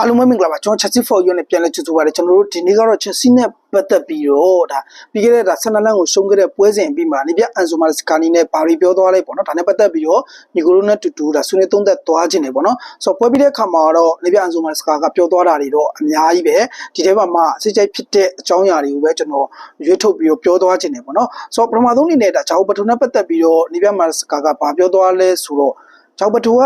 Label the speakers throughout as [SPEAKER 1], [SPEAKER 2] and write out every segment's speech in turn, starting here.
[SPEAKER 1] အားလုံးပဲမင်္ဂလာပါကျွန်တော် Chelsea for you နဲ့ပြန်လဲကြိုဆိုပါရစေကျွန်တော်တို့ဒီနေ့ကတော့ Chelsea နဲ့ပတ်သက်ပြီးတော့ဒါပြီးခဲ့တဲ့ဒါဆန်နလန်ကိုရှုံးခဲ့တဲ့ပွဲစဉ်ပြီးမှနေပြအန်ဆိုမာစကာနီနဲ့ဘာရီပြောသွားလိုက်ပေါ့နော်ဒါနဲ့ပတ်သက်ပြီးတော့နီကိုလိုနဲ့တူတူဒါဆွေးနွေးသုံးသက်သွားခြင်းနေပေါ့နော်ဆိုတော့ပွဲပြီးတဲ့အခါမှာတော့နေပြအန်ဆိုမာစကာကပြောသွားတာတွေတော့အများကြီးပဲဒီထဲမှာမှစိတ်ကြိုက်ဖြစ်တဲ့အကြောင်းအရာတွေကိုပဲကျွန်တော်ရွေးထုတ်ပြီးတော့ပြောသွားခြင်းနေပေါ့နော်ဆိုတော့ပထမဆုံးအနေနဲ့ဒါဂျာအိုပတိုနဲ့ပတ်သက်ပြီးတော့နေပြမာစကာကဘာပြောသွားလဲဆိုတော့ဂျာအိုပတိုက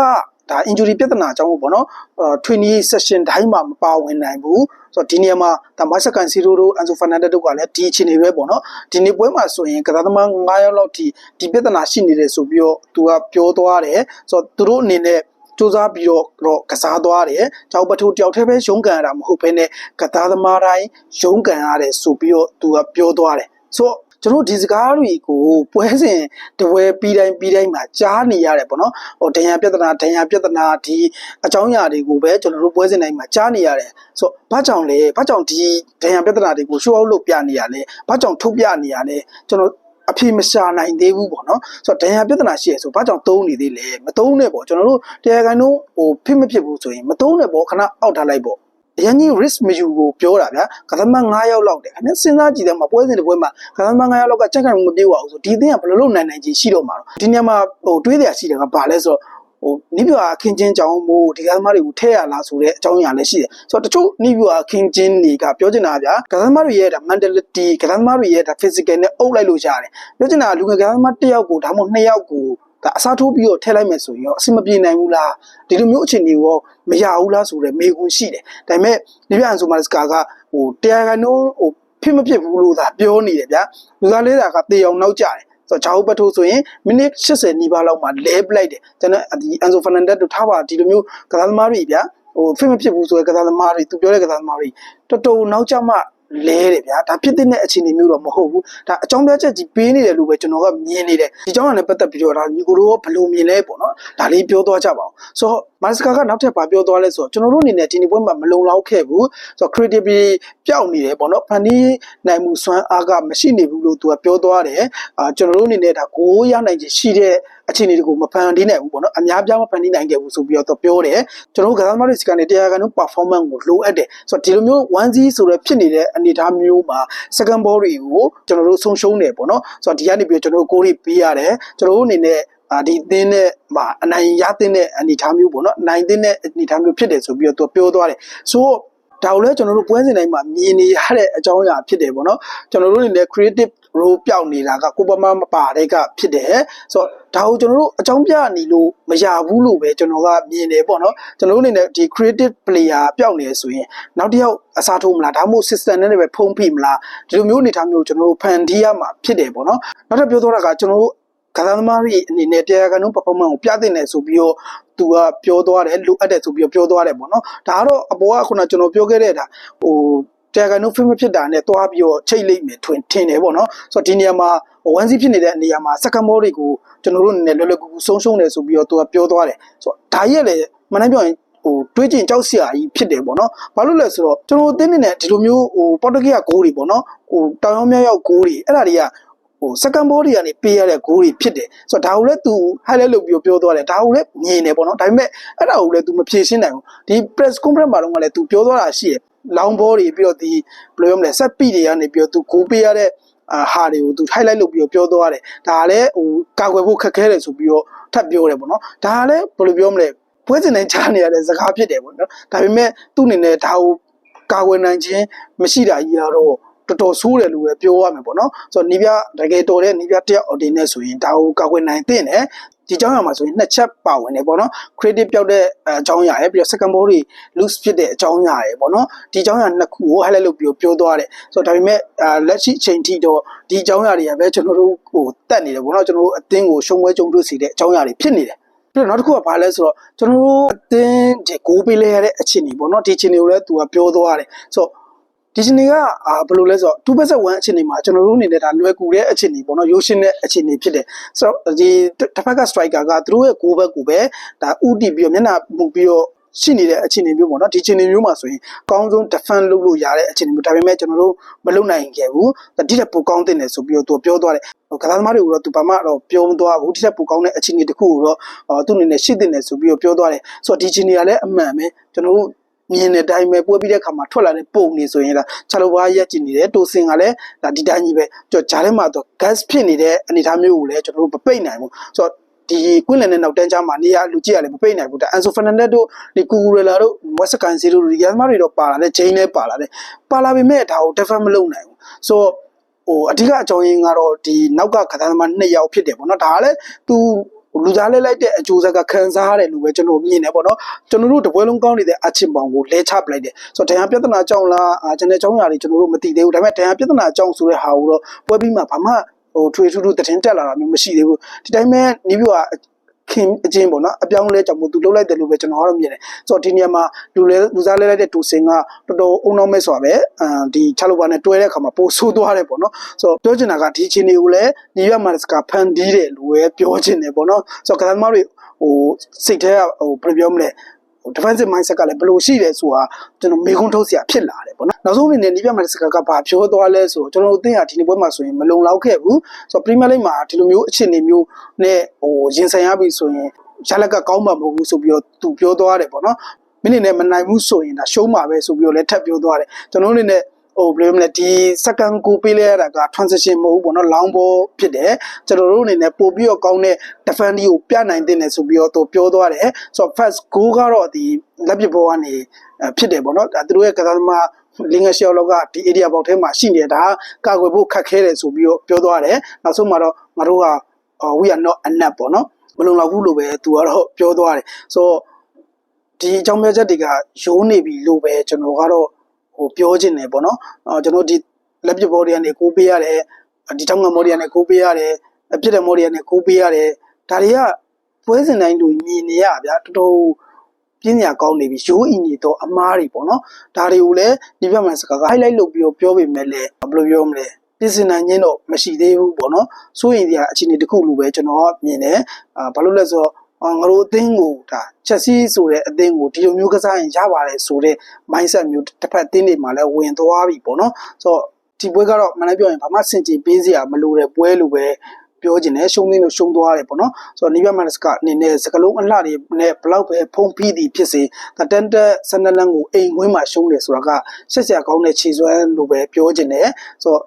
[SPEAKER 1] ဒါ injury ပြဿနာအကြောင်းပေါ့နော်အာ28 session တိုင်းမှာမပါဝင်နိုင်ဘူးဆိုတော့ဒီနေရာမှာဒါမဆက်ကန်စီရိုတို့အန်ဆိုဖာနန်ဒက်တို့ကလည်းဒီအခြေအနေပဲပေါ့နော်ဒီနေ့ပွဲမှာဆိုရင်ကစားသမား9ယောက်လောက်ဒီဒီပြဿနာရှိနေတယ်ဆိုပြီးတော့သူကပြောသွားတယ်ဆိုတော့သူတို့အနေနဲ့စူးစမ်းပြီးတော့တော့ကစားသွားတယ်။ကျောက်ပထိုးတယောက်တည်းပဲရုန်းကန်ရတာမဟုတ်ဘဲနဲ့ကစားသမားတိုင်းရုန်းကန်ရတယ်ဆိုပြီးတော့သူကပြောသွားတယ်။ဆိုတော့ ကျွန်တော်ဒီစကားတွေကိုပွဲစဉ်တပွဲပြီးတိုင်းပြီးတိုင်းမှာကြားနေရတယ်ပေါ့နော်ဟိုဒဏ်ရာပြဿနာဒဏ်ရာပြဿနာဒီအကြောင်းအရာတွေကိုပဲကျွန်တော်တို့ပွဲစဉ်တိုင်းမှာကြားနေရတယ်ဆိုတော့ဘာကြောင့်လဲဘာကြောင့်ဒီဒဏ်ရာပြဿနာတွေကို show out လုပ်ပြနေရလဲဘာကြောင့်ထုတ်ပြနေရလဲကျွန်တော်အဖြေမရှာနိုင်သေးဘူးပေါ့နော်ဆိုတော့ဒဏ်ရာပြဿနာရှိရဆိုဘာကြောင့်သုံးနေသေးလဲမသုံးနဲ့ပေါ့ကျွန်တော်တို့တရားခိုင်တော့ဟိုဖြစ်မဖြစ်ဘူးဆိုရင်မသုံးနဲ့ပေါ့ခဏအောက်ထားလိုက်ပေါ့ အရင်ကြီး risk မယူကိုပြောတာဗျာကသမား9ယောက်လောက်တယ်ခင်ဗျစဉ်းစားကြည့်တယ်မှာပွဲစဉ်တစ်ပွဲမှာကသမား9ယောက်လောက်ကကြက်ခံမှုမပြေပါဘူးဆိုဒီသင်းကဘယ်လိုလုပ်နိုင်နိုင်ကြီးရှိတော့မှာတော့ဒီညမှာဟိုတွေးတယ်ရှိတယ်ကဘာလဲဆိုတော့ဟိုနိပြအခင်းချင်းကြောင်းမို့ဒီကသမားတွေကိုထဲရလားဆိုတဲ့အကြောင်းအရာလည်းရှိတယ်ဆိုတော့တချို့နိပြအခင်းချင်းတွေကပြောချင်တာဗျာကသမားတွေရဲ့ဒါ mentality ကသမားတွေရဲ့ဒါ physical နဲ့အုပ်လိုက်လို့ရတယ်ပြောချင်တာကလူငယ်ကသမားတစ်ယောက်ကိုဒါမှမဟုတ်နှစ်ယောက်ကို ဒါအစားထိုးပြီးတော့ထည့်လိုက်မယ်ဆိုရင်ရောအဆင်မပြေနိုင်ဘူးလားဒီလိုမျိုးအခြေအနေကိုမရဘူးလားဆိုတဲ့မေးခွန်းရှိတယ်ဒါပေမဲ့နိပြအန်ဆိုမာစကာကဟိုတရားကန်တော့ဟိုဖြစ်မဖြစ်ဘူးလို့သာပြောနေတယ်ဗျာလူသားလေးတာကတေအောင်နောက်ကြတယ်ဆိုတော့ဂျာအိုပထိုးဆိုရင်မိနစ်80နီးပါးလောက်မှလဲပလိုက်တယ်ကျွန်တော်ဒီအန်ဆိုဖာနန်ဒက်တို့ထားပါဒီလိုမျိုးကစားသမားတွေဗျာဟိုဖြစ်မဖြစ်ဘူးဆိုတဲ့ကစားသမားတွေသူပြောတဲ့ကစားသမားတွေတော်တော်နောက်ကျမှ လဲတယ်ဗျာဒါဖြစ်တဲ့အခြေအနေမျိုးတော့မဟုတ်ဘူးဒါအကြောင်းပြချက်ကြီးပေးနေတယ်လို့ပဲကျွန်တော်ကမြင်နေတယ်ဒီကြောင့်လည်းပတ်သက်ပြီးတော့ဒါညီကိုတို့ကဘယ်လိုမြင်လဲပေါ့နော်ဒါလေးပြောသွားကြပါအောင်ဆိုတော့မာစကာကနောက်ထပ်ဗာပြောသွားလဲဆိုတော့ကျွန်တော်တို့အနေနဲ့ဒီနေ့ပွဲမှာမလုံလောက်ခဲ့ဘူးဆိုတော့ creativity ပျောက်နေတယ်ပေါ့နော်ဖန်တီးနိုင်မှုစွမ်းအားကမရှိနေဘူးလို့သူကပြောသွားတယ်အာကျွန်တော်တို့အနေနဲ့ဒါကိုရနိုင်ချင်ရှိတဲ့ အခြေအနေတွေကိုမဖန်တီးနိုင်ဘူးပေါ့နော်အများပြားမဖန်တီးနိုင်ခဲ့ဘူးဆိုပြီးတော့ပြောတယ်ကျွန်တော်တို့ကစားသမားတွေစီကနေတရားကန်တို့ performance ကိုလိုအပ်တယ်ဆိုတော့ဒီလိုမျိုး 1Z ဆိုတော့ဖြစ်နေတဲ့အနေအထားမျိုးမှာ second ball တွေကိုကျွန်တော်တို့ဆုံးရှုံးတယ်ပေါ့နော်ဆိုတော့ဒီကနေပြီးကျွန်တော်တို့ကိုယ်တွေပေးရတယ်ကျွန်တော်တို့အနေနဲ့အာဒီအသင်းနဲ့မှာအနိုင်ရတဲ့အနေအထားမျိုးပေါ့နော်အနိုင်တဲ့အနေအထားမျိုးဖြစ်တယ်ဆိုပြီးတော့သူပြောသွားတယ်ဆိုတော့ဒါကိုလည်းကျွန်တော်တို့ပွဲစဉ်တိုင်းမှာမြင်နေရတဲ့အကြောင်းအရာဖြစ်တယ်ပေါ့နော်ကျွန်တော်တို့အနေနဲ့ creative role ပျောက်နေတာကကိုပမမပါတဲ့ကဖြစ်တယ်ဆိုတော့ဒါကိုကျွန်တော်တို့အကြောင်းပြနေလို့မရဘူးလို့ပဲကျွန်တော်ကမြင်တယ်ပေါ့နော်ကျွန်တော်တို့အနေနဲ့ဒီ creative player ပျောက်နေဆိုရင်နောက်တစ်ယောက်အစားထိုးမလားဒါမှမဟုတ် system နဲ့ပဲဖုံးဖိမလားဒီလိုမျိုးအနေထားမျိုးကျွန်တော်တို့ဖန်တီးရမှာဖြစ်တယ်ပေါ့နော်နောက်ထပ်ပြောတော့တာကကျွန်တော်တို့ကစားသမားတွေအနေနဲ့တရားကန်လုံး performance ကိုပြသနေဆိုပြီးတော့သူကပြောသွားတယ်လိုအပ်တယ်ဆိုပြီးတော့ပြောသွားတယ်ပေါ့နော်ဒါကတော့အပေါ်ကခုနကျွန်တော်ပြောခဲ့တဲ့ဒါဟို တရားကန်လုံး film ဖြစ်တာနဲ့တွားပြီးတော့ချိတ်လိုက်မယ်ထွင်ထင်တယ်ပေါ့နော်ဆိုတော့ဒီနေရာမှာ1 C ဖြစ်နေတဲ့နေရာမှာ second ball တွေကိုကျွန်တော်တို့အနေနဲ့လွယ်လွယ်ကူကူဆုံးရှုံးတယ်ဆိုပြီးတော့သူကပြောသွားတယ်ဆိုတော့ဒါရက်လေမနိုင်ပြောရင်ဟိုတွေးကြည့်ကြောက်စရာကြီးဖြစ်တယ်ပေါ့နော်။ဘာလို့လဲဆိုတော့ကျွန်တော်အသင်းနေနဲ့ဒီလိုမျိုးဟိုပေါ်တူဂီကဂိုးတွေပေါ့နော်။ဟိုတောင်ရောမြောက်ရောက်ဂိုးတွေအဲ့ဒါတွေကဟို second ball တွေကနေပေးရတဲ့ goal တွေဖြစ်တယ်ဆိုတော့ဒါကိုလည်း तू highlight လုပ်ပြီးပြောသွားတယ်ဒါကိုလည်းမြင်တယ်ပေါ့နော်ဒါပေမဲ့အဲ့ဒါကိုလည်း तू မဖြေရှင်းနိုင်ဘူးဒီ press conference မှာတော့လည်း तू ပြောသွားတာရှိတယ် လောင်းဘောတွေပြီးတော့ဒီဘယ်လိုပြောမလဲဆက်ပီတွေကနေပြီးတော့ तू ဂိုးပေးရတဲ့အာဟာတွေကို तू highlight လုပ်ပြီးပြောသွားတယ်ဒါကလည်းဟိုကာကွယ်ဖို့ခက်ခဲတယ်ဆိုပြီးတော့ထပ်ပြောတယ်ပေါ့နော်ဒါကလည်းဘယ်လိုပြောမလဲပွဲစဉ်တိုင်းကြားနေရတဲ့စကားဖြစ်တယ်ပေါ့နော်ဒါပေမဲ့သူ့အနေနဲ့ဒါကိုကာကွယ်နိုင်ခြင်းမရှိတာကြီးကတော့တော်တော်ဆိုးတယ်လို့ပဲပြောရမယ်ပေါ့နော်ဆိုတော့နီးပြတကယ်တော်တဲ့နီးပြတယောက်အော်တင်နေဆိုရင်ဒါကိုကာကွယ်နိုင်တဲ့ နဲ့ဒီကြောင်းရမှာဆိုရင်နှစ်ချက်ပါဝင်တယ်ပေါ့နော် credit ပြောက်တဲ့အကြောင်းအရာရယ်ပြီးတော့ second ball တွေ loose ဖြစ်တဲ့အကြောင်းအရာရယ်ပေါ့နော်ဒီအကြောင်းအရာနှစ်ခုကို highlight လုပ်ပြီးပြောသွားတယ်ဆိုတော့ဒါပေမဲ့လက်ရှိအချိန်ထိတော့ဒီအကြောင်းအရာတွေကပဲကျွန်တော်တို့ဟိုတက်နေတယ်ပေါ့နော်ကျွန်တော်တို့အသင်းကိုရှုံးပွဲကြုံတွေ့စေတဲ့အကြောင်းအရာတွေဖြစ်နေတယ်ပြီးတော့နောက်တစ်ခုကဘာလဲဆိုတော့ကျွန်တော်တို့အသင်းဒီဂိုးပေးလဲရတဲ့အခြေအနေပေါ့နော်ဒီအခြေအနေကိုလည်းသူကပြောသွားတယ်ဆိုတော့ ဒီချိန်ကအာဘယ်လိုလဲဆိုတော့2 versus 1အခြေအနေမှာကျွန်တော်တို့အနေနဲ့ဒါလွယ်ကူတဲ့အခြေအနေပေါ့နော်ရိုးရှင်းတဲ့အခြေအနေဖြစ်တယ်ဆိုတော့ဒီတစ်ဖက်က striker ကသူတို့ရဲ့ကိုယ်ဘက်ကိုပဲဒါဥတီပြီးတော့မျက်နှာမှုပြီးတော့ရှိနေတဲ့အခြေအနေမျိုးပေါ့နော်ဒီအခြေအနေမျိုးမှာဆိုရင်အကောင်းဆုံး defend လုပ်လို့ရတဲ့အခြေအနေမျိုးဒါပေမဲ့ကျွန်တော်တို့မလုပ်နိုင်ခဲ့ဘူးဒီတက်ပိုကောင်းတဲ့နေဆိုပြီးတော့သူပြောသွားတယ်ကစားသမားတွေကိုတော့သူဘာမှတော့ပြောမသွားဘူးဒီတက်ပိုကောင်းတဲ့အခြေအနေတစ်ခုကိုတော့သူ့အနေနဲ့ရှိတဲ့နေဆိုပြီးတော့ပြောသွားတယ်ဆိုတော့ဒီအခြေအနေကလည်းအမှန်ပဲကျွန်တော်တို့ မြင်တဲ့အတိုင်းပဲပွဲပြီးတဲ့ခါမှာထွက်လာတဲ့ပုံနေဆိုရင်ဒါချာလိုဘာရက်ကြည့်နေတယ်တိုစင်ကလည်းဒါဒီတိုင်းကြီးပဲကျွန်တော်ဂျားထဲမှာတော့ gas ဖြစ်နေတဲ့အနေအထားမျိုးကိုလည်းကျွန်တော်တို့မပိတ်နိုင်ဘူးဆိုတော့ဒီကွင်းလန်နဲ့နောက်တန်းချမှာနေရလူကြည့်ရလည်းမပိတ်နိုင်ဘူးဒါအန်ဆိုဖာနန်ဒက်တို့ဒီကူကူရလာတို့ဝက်စကန်စီတို့ဒီရန်မာတွေတော့ပါလာတယ်ဂျိန်းလည်းပါလာတယ်ပါလာပေမဲ့ဒါကို defend မလုပ်နိုင်ဘူးဆိုတော့ဟိုအဓိကအကြောင်းရင်းကတော့ဒီနောက်ကခသသမား2ယောက်ဖြစ်တယ်ပေါ့နော်ဒါကလည်းသူ လူသားလဲလိုက်တဲ့အကျိုးဆက်ကခံစားရတယ်လို့ပဲကျွန်တော်မြင်တယ်ပေါ့နော်ကျွန်တော်တို့တပွဲလုံးကောင်းနေတဲ့အချင်းပေါင်ကိုလဲချပလိုက်တယ်ဆိုတော့တရားပြဿနာအကြောင်းလားအာကျွန်တော်အကြောင်းအရာတွေကျွန်တော်တို့မသိသေးဘူးဒါပေမဲ့တရားပြဿနာအကြောင်းဆိုတဲ့ဟာကိုတော့ပွဲပြီးမှဘာမှဟိုထွေထူးထူးတည်င်းတက်လာတာမျိုးမရှိသေးဘူးဒီတိုင်းပဲနီးပြက ခင်အချင်းပေါ့နော်အပြောင်းလဲကြောင့်မို့သူလှုပ်လိုက်တယ်လို့ပဲကျွန်တော်ကတော့မြင်တယ်ဆိုတော့ဒီနေရာမှာလူလဲလူစားလဲလိုက်တဲ့တူစင်ကတော်တော်အုံနောက်မဲ့ဆိုပဲအမ်ဒီချလို့ပါနဲ့တွဲတဲ့အခါမှာပိုဆိုးသွားတယ်ပေါ့နော်ဆိုတော့ပြောချင်တာကဒီအချင်းတွေကိုလည်းညီရမတ်စကဖန်တီးတယ်လို့ပဲပြောချင်တယ်ပေါ့နော်ဆိုတော့ကသမားတွေဟိုစိတ်ထဲကဟိုဘယ်လိုပြောမလဲဟို defensive mindset ကလည်းဘယ်လိုရှိလဲဆိုတာကျွန်တော်မေခွန်းထုတ်စရာဖြစ်လာတယ်ပေါ့နော်နောက်ဆုံးအနေနဲ့နီးပြမန်စကားကဘာပြောသွားလဲဆိုတော့ကျွန်တော်တို့အသင်းကဒီနေ့ပွဲမှာဆိုရင်မလုံလောက်ခဲ့ဘူးဆိုတော့ Premier League မှာဒီလိုမျိုးအခြေအနေမျိုးနဲ့ဟိုရင်ဆိုင်ရပြီဆိုရင်ရလက်ကကောင်းမှာမဟုတ်ဘူးဆိုပြီးတော့သူပြောသွားတယ်ပေါ့နော်မင်းနေနဲ့မနိုင်ဘူးဆိုရင်ဒါရှုံးမှာပဲဆိုပြီးတော့လည်းထပ်ပြောသွားတယ်ကျွန်တော်တို့အနေနဲ့ ဟိုဘယ်လိုမလဲဒီ second ကိုပေးလိုက်ရတာက transition မဟုတ်ဘူးပေါ့နော် long ball ဖြစ်တယ်ကျွန်တော်တို့အနေနဲ့ပို့ပြီးတော့ကောင်းတဲ့ defend ကိုပြနိုင်တဲ့နယ်ဆိုပြီးတော့သူပြောသွားတယ်ဆိုတော့ first goal ကတော့ဒီလက်ပစ်ဘောကနေဖြစ်တယ်ပေါ့နော်ဒါသူတို့ရဲ့ကစားသမားလင်္ကာရှော်လောက်ကဒီ area ပေါက်ထဲမှာရှိနေတာကာကွယ်ဖို့ခက်ခဲတယ်ဆိုပြီးတော့ပြောသွားတယ်နောက်ဆုံးမှာတော့ငါတို့က we are not enough ပေါ့နော်မလုံလောက်ဘူးလို့ပဲသူကတော့ပြောသွားတယ်ဆိုတော့ဒီအကြောင်းပြချက်တွေကရိုးနေပြီလို့ပဲကျွန်တော်ကတော့ ဟိုပြောချင်တယ်ပေါ့နော်အော်ကျွန်တော်ဒီလက်ပစ်ဘောတွေကနေကိုးပေးရတယ်ဒီတောင်းငမော်တွေကနေကိုးပေးရတယ်အဖြစ်တဲ့မော်တွေကနေကိုးပေးရတယ်ဒါတွေကပွဲစဉ်တိုင်းလူမြင်နေရဗျာတော်တော်ပြင်းညာကောင်းနေပြီရိုးအီနေတော့အမားတွေပေါ့နော်ဒါတွေကိုလည်းဒီဘက်မှာစကားက highlight လုပ်ပြီးပြောပေမဲ့လည်းဘယ်လိုပြောမလဲပြင်ဆင်နိုင်ခြင်းတော့မရှိသေးဘူးပေါ့နော်စိုးရင်ဒီအအခြေအနေတစ်ခုလိုပဲကျွန်တော်ကမြင်တယ်အာဘာလို့လဲဆိုတော့အာ ငါတို့အသင်းကိုဒါချက်စီဆိုတဲ့အသင်းကိုဒီလိုမျိုးကစားရင်ရပါတယ်ဆိုတဲ့ mindset မျိုးတစ်ဖက်အသင်းတွေမှာလည်းဝင်သွားပြီပေါ့နော်ဆိုတော့ဒီပွဲကတော့မနေ့ပြောရင်ဘာမှစင်ကြင်ပေးစရာမလိုတဲ့ပွဲလိုပဲပြောချင်တယ်ရှုံးသိန်းလို့ရှုံးသွားတယ်ပေါ့နော်ဆိုတော့နီးပြမန်စကအနေနဲ့စကလုံးအလှတွေနဲ့ဘလောက်ပဲဖုံးပြီးသည်ဖြစ်စေတန်တက်ဆန်နလန်ကိုအိမ်ခွင်းမှာရှုံးတယ်ဆိုတာကဆက်စရာကောင်းတဲ့ခြေစွမ်းလို့ပဲပြောချင်တယ်ဆိုတော့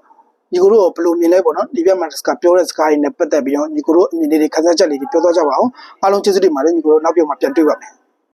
[SPEAKER 1] ညီကိုတို့ဘယ်လိုမြင်လဲပေါ့နော်ဒီပြမှာစကပြောတဲ့စကားတွေနဲ့ပတ်သက်ပြီးတော့ညီကိုတို့အမြင်လေးတွေခန်းစားချက်လေးတွေပြောသွားကြပါအောင်အားလုံးကျေးဇူးတင်ပါတယ်ညီကိုတို့နောက်ပြောမှာပြန်တွေ့ပါမယ်